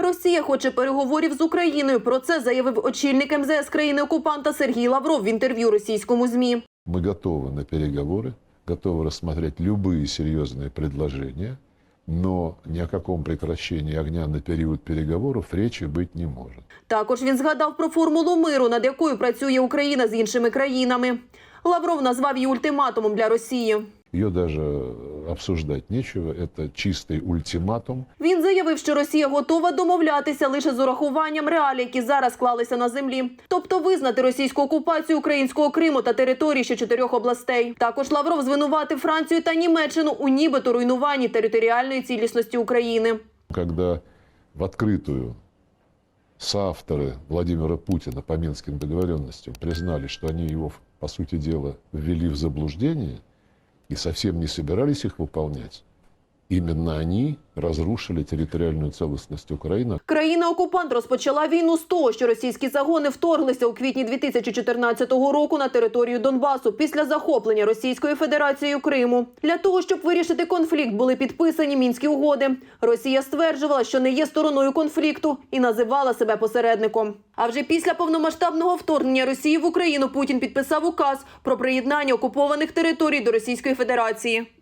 Росія хоче переговорів з Україною. Про це заявив очільник МЗС країни окупанта Сергій Лавров в інтерв'ю російському змі. Мы готовы на переговоры, готовы рассмотреть любые серьезные предложения, но ни о каком прекращении огня на период переговоров речи быть не может. Також він згадав про формулу миру, над якою працює Україна з іншими країнами. Лавров назвав її ультиматумом для Росії. Ее даже обсуждать нечего, это чистый ультиматум. Він заявив, що Росія готова домовлятися лише з урахуванням реалій, які зараз склалися на землі, тобто визнати російську окупацію українського Криму та території ще чотирьох областей. Також Лавров звинуватив Францію та Німеччину у нібито руйнуванні територіальної цілісності України. Когда в открытую соавторы Владимира Путина по Минским договоренностям признали, что они его, по сути дела, ввели в заблуждение и совсем не собирались их выполнять, именно они разрушили территориальную целостность Украины, Країна-окупант розпочала війну з того, що російські загони вторглися у квітні 2014 року на територію Донбасу після захоплення Російською Федерацією Криму. Для того, щоб вирішити конфлікт, були підписані мінські угоди. Росія стверджувала, що не є стороною конфлікту і називала себе посередником. А вже після повномасштабного вторгнення Росії в Україну Путін підписав указ про приєднання окупованих територій до Російської Федерації.